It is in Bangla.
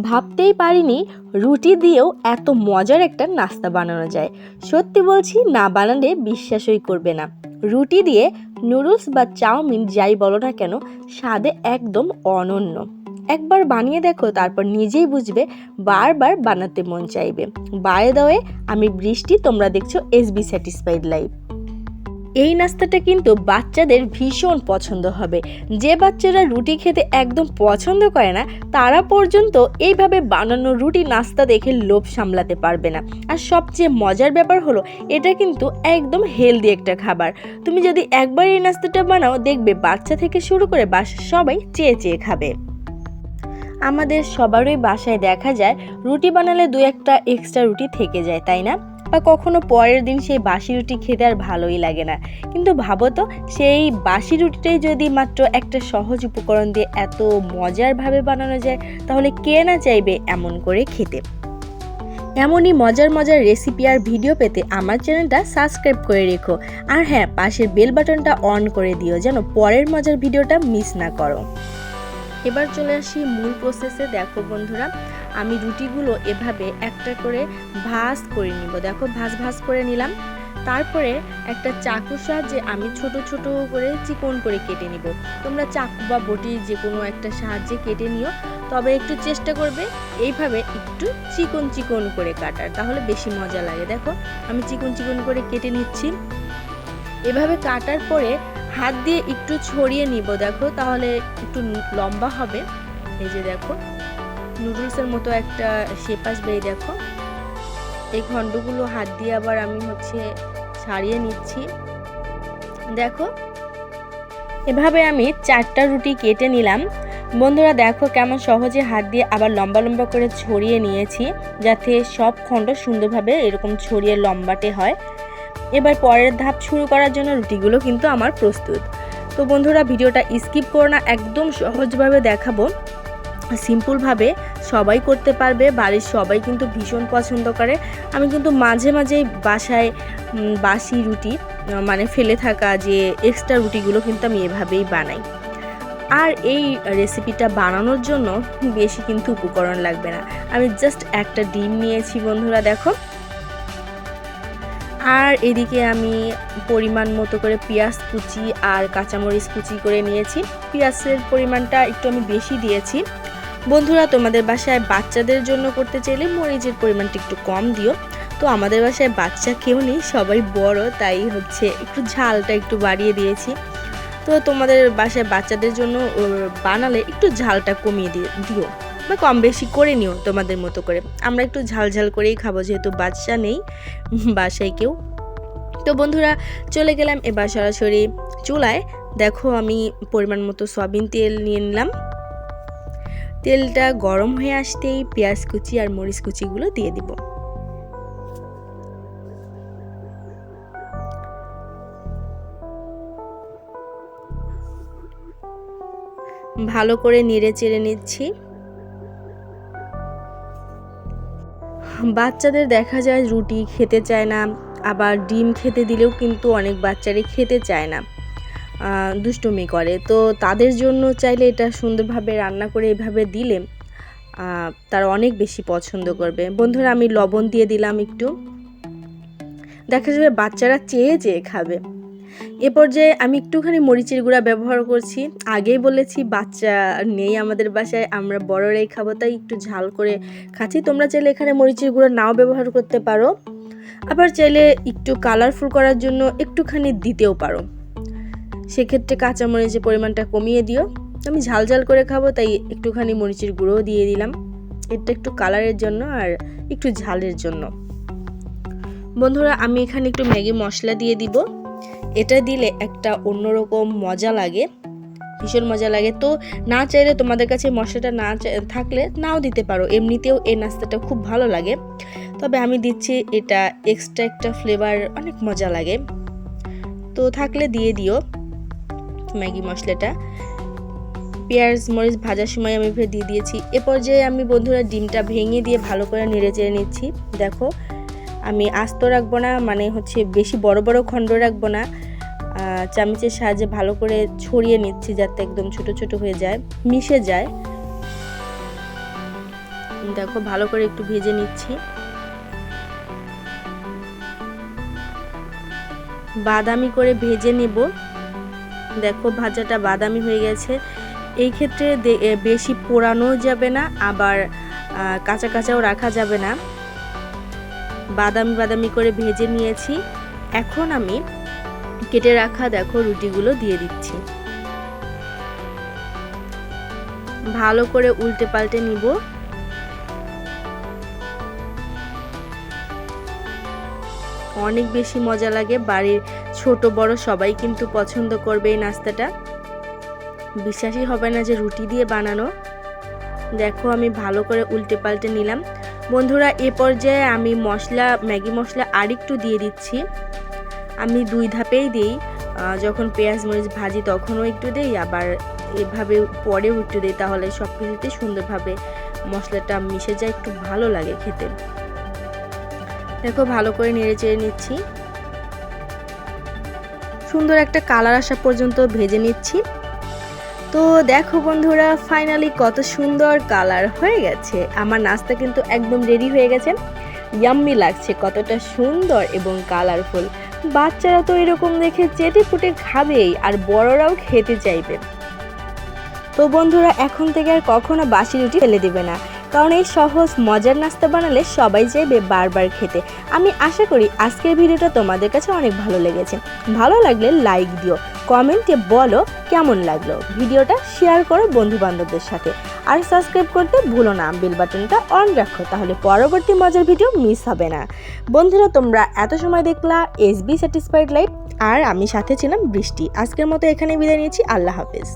ভাবতেই পারিনি রুটি দিয়েও এত মজার একটা নাস্তা বানানো যায়। সত্যি বলছি, না বানালে বিশ্বাসই করবে না। রুটি দিয়ে নুডলস বা চাউমিন যাই বলো না কেন, স্বাদে একদম অনন্য। একবার বানিয়ে দেখো, তারপর নিজেই বুঝবে, বারবার বানাতে মন চাইবে। বায়ে দাওয়ে আমি বৃষ্টি, তোমরা দেখছ এস বি স্যাটিসফাইড লাইফ। এই নাস্তাটা কিন্তু বাচ্চাদের ভীষণ পছন্দ হবে। যে বাচ্চারা রুটি খেতে একদম পছন্দ করে না, তারা পর্যন্ত এইভাবে বানানো রুটি নাস্তা দেখে লোভ সামলাতে পারবে না। আর সবচেয়ে মজার ব্যাপার হলো, এটা কিন্তু একদম হেলদি একটা খাবার। তুমি যদি একবার এই নাস্তাটা বানাও, দেখবে বাচ্চা থেকে শুরু করে বাসার সবাই চেয়ে চেয়ে খাবে। আমাদের সবারই বাসায় দেখা যায়, রুটি বানালে দু একটা এক্সট্রা রুটি থেকে যায়, তাই না? বা কখনো পরের দিন সেই বাসি রুটি খেতে আর ভালোই লাগে না। কিন্তু ভাবো তো, সেই বাসি রুটিটাই যদি মাত্র একটা সহজ উপকরণ দিয়ে এত মজারভাবে বানানো যায়, তাহলে কে না চাইবে এমন করে খেতে? এমনই মজার মজার রেসিপি আর ভিডিও পেতে আমার চ্যানেলটা সাবস্ক্রাইব করে রেখো। আর হ্যাঁ পাশের বেল বাটনটা অন করে দিও যেন পরের মজার ভিডিওটা মিস না করো। এবার চলে আসি মূল প্রসেসে দেখো বন্ধুরা আমি রুটিগুলো এভাবে একটা করে ভাজ করে নিব। দেখো ভাজ ভাজ করে নিলাম। তারপরে একটা চাকুর সাহায্যে আমি ছোট ছোট করে চিকন করে কেটে নিব। তোমরা চাকু বা বটি যে কোনো একটা সাহায্যে কেটে নিও। তবে একটু চেষ্টা করবে এইভাবে একটু চিকন চিকন করে কাটার। তাহলে বেশি মজা লাগে। দেখো আমি চিকন চিকন করে কেটে নিচ্ছি। এভাবে কাটার পরে হাত দিয়ে একটু ছড়িয়ে নিব। দেখো তাহলে একটু লম্বা হবে। এই যে দেখো। নুডলসের মতো একটা শেপ আসবে, এই দেখো। এই খণ্ডগুলো হাত দিয়ে আবার আমি হচ্ছে ছাড়িয়ে নিচ্ছি। দেখো, এভাবে আমি চারটা রুটি কেটে নিলাম। বন্ধুরা, দেখো কেমন সহজে হাত দিয়ে আবার লম্বা লম্বা করে ছড়িয়ে নিয়েছি, যাতে সব খণ্ড সুন্দরভাবে এরকম ছড়িয়ে লম্বাটে হয়। এবার পরের ধাপ শুরু করার জন্য রুটিগুলো কিন্তু আমার প্রস্তুত। তো বন্ধুরা, ভিডিওটা স্কিপ করো না, একদম সহজভাবে দেখাবো। সিম্পলভাবে সবাই করতে পারবে, বাড়ির সবাই কিন্তু ভীষণ পছন্দ করে। আমি কিন্তু মাঝে মাঝেই বাসায় বাসি রুটি মানে ফেলে থাকা যে এক্সট্রা রুটিগুলো কিন্তু আমি এভাবেই বানাই। আর এই রেসিপিটা বানানোর জন্য বেশি কিন্তু উপকরণ লাগবে না। আমি জাস্ট একটা ডিম নিয়েছি বন্ধুরা, দেখো। আর এদিকে আমি পরিমাণ মতো করে পেঁয়াজ কুচি আর কাঁচামরিচ কুচি করে নিয়েছি। পেঁয়াজের পরিমাণটা একটু আমি বেশি দিয়েছি। বন্ধুরা, তোমাদের বাসায় বাচ্চাদের জন্য করতে চাইলে মরিচের পরিমাণটা একটু কম দিও। তো আমাদের বাসায় বাচ্চা কেউ নেই, সবাই বড়, তাই হচ্ছে একটু ঝালটা একটু বাড়িয়ে দিয়েছি। তো তোমাদের বাসায় বাচ্চাদের জন্য বানালে একটু ঝালটা কমিয়ে দিয়ে দিও বা কম বেশি করে নিও তোমাদের মতো করে। আমরা একটু ঝাল ঝাল করেই খাব, যেহেতু বাচ্চা নেই, বাসায় কেউ। তো বন্ধুরা, চলে গেলাম এবার সরাসরি চুলায়। দেখো আমি পরিমাণ মতো সয়াবিন তেল নিয়ে নিলাম। তেলটা গরম হয়ে আসতেই পেঁয়াজ কুচি আর মরিচ কুচিগুলো দিয়ে দিব। ভালো করে নেড়ে চেড়ে নিচ্ছি। বাচ্চাদের দেখা যায় রুটি খেতে চায় না, আবার ডিম খেতে দিলেও কিন্তু অনেক বাচ্চারই খেতে চায় না। দুষ্টুমি করে। তো তাদের জন্য চাইলে এটা সুন্দরভাবে রান্না করে এভাবে দিলে তারা অনেক বেশি পছন্দ করবে। বন্ধুরা, আমি লবণ দিয়ে দিলাম একটু। দেখা যাবে বাচ্চারা চেয়ে চেয়ে খাবে। এ পর্যায়ে আমি একটুখানি মরিচের গুঁড়া ব্যবহার করছি। আগেই বলেছি, বাচ্চা নেই আমাদের বাসায়, আমরা বড়রাই খাব, তাই একটু ঝাল করে খাচ্ছি। তোমরা চাইলে এখানে মরিচের গুঁড়া নাও ব্যবহার করতে পারো। আবার চাইলে একটু কালারফুল করার জন্য একটুখানি দিতেও পারো। সেক্ষেত্রে কাঁচা মরিচের পরিমাণটা কমিয়ে দিও। আমি ঝাল ঝাল করে খাব, তাই একটুখানি মরিচের গুঁড়োও দিয়ে দিলাম। এটা একটু কালারের জন্য আর একটু ঝালের জন্য। বন্ধুরা, আমি এখানে একটু ম্যাগি মশলা দিয়ে দিব। এটা দিলে একটা অন্যরকম মজা লাগে, ভীষণ মজা লাগে। তো না চাইলে তোমাদের কাছে মশলাটা না থাকলে নাও দিতে পারো। এমনিতেও এই নাস্তাটা খুব ভালো লাগে। তবে আমি দিচ্ছি এটা এক্সট্রা একটা ফ্লেভার, অনেক মজা লাগে। তো থাকলে দিয়ে দিও। ম্যাগি মশলাটা। পেঁয়াজ, মরিচ ভাজার সময় আমি ফের দিয়ে দিয়েছি। এ পর্যায়ে আমি বন্ধুরা ডিমটা ভেঙে দিয়ে ভালো করে নেড়ে চেড়ে নিচ্ছি। দেখো, আমি আস্ত রাখব না মানে হচ্ছে বেশি বড় বড় খণ্ড রাখব না। চামচের সাহায্যে ভালো করে ছড়িয়ে নিচ্ছি যাতে একদম ছোট ছোট হয়ে যায়, মিশে যায়। দেখো, ভালো করে একটু ভেজে নিচ্ছি। বাদামি করে ভেজে নেব। দেখো ভাজাটা বাদামি হয়ে গেছে। এই ক্ষেত্রে বেশি পোড়ানো যাবে না, আবার কাঁচা কাঁচাও রাখা যাবে না। বাদামি বাদামি করে ভেজে নিয়েছি। এখন আমি কেটে রাখা দেখো রুটিগুলো দিয়ে দিচ্ছি। ভালো করে উল্টে পাল্টে নিব। অনেক বেশি মজা লাগে বাড়ির ছোট, বড় সবাই কিন্তু পছন্দ করবে এই নাস্তাটা। বিশ্বাসই হবে না যে রুটি দিয়ে বানানো। দেখো, আমি ভালো করে উল্টে পাল্টে নিলাম। বন্ধুরা, এ পর্যায়ে আমি মশলা, ম্যাগি মশলা আরেকটু দিয়ে দিচ্ছি। আমি দুই ধাপেই দিই। যখন পেঁয়াজ, মরিচ ভাজি তখনও একটু দিই, আবার এভাবে পরেও একটু দিই, তাহলে সব কিছুতে সুন্দরভাবে মশলাটা মিশে যায়, একটু ভালো লাগে খেতে। দেখো, ভালো করে নেড়ে চেড়ে নিচ্ছি। সুন্দর একটা কালার আসা পর্যন্ত ভেজে নিচ্ছি। তো দেখো বন্ধুরা ফাইনালি কত সুন্দর কালার হয়ে গেছে। আমার নাস্তা কিন্তু একদম রেডি হয়ে গেছে। ইয়াম্মি লাগছে, কতটা সুন্দর এবং কালারফুল বাচ্চারা তো এরকম দেখে চেটে পুটে খাবেই, আর বড়রাও খেতে চাইবে। তো বন্ধুরা, এখন থেকে আর কখনো বাসি রুটি ফেলে দিবে না। কারণ এই সহজ, মজার নাস্তা বানালে সবাই চাইবে বারবার খেতে। আমি আশা করি আজকের ভিডিওটা তোমাদের কাছে অনেক ভালো লেগেছে। ভালো লাগলে লাইক দিও, কমেন্টে বলো কেমন লাগল। ভিডিওটা শেয়ার করো বন্ধু বান্ধবদের সাথে। আর সাবস্ক্রাইব করতে ভুলো না, বেল বাটনটা অন রাখো, তাহলে পরবর্তী মজার ভিডিও মিস হবে না। বন্ধুরা, তোমরা এত সময় দেখলা এস বি স্যাটিসফাইড লাইফ আর আমি সাথে ছিলাম বৃষ্টি। আজকের মতো এখানে বিদায় নিয়েছি, আল্লাহ হাফেজ।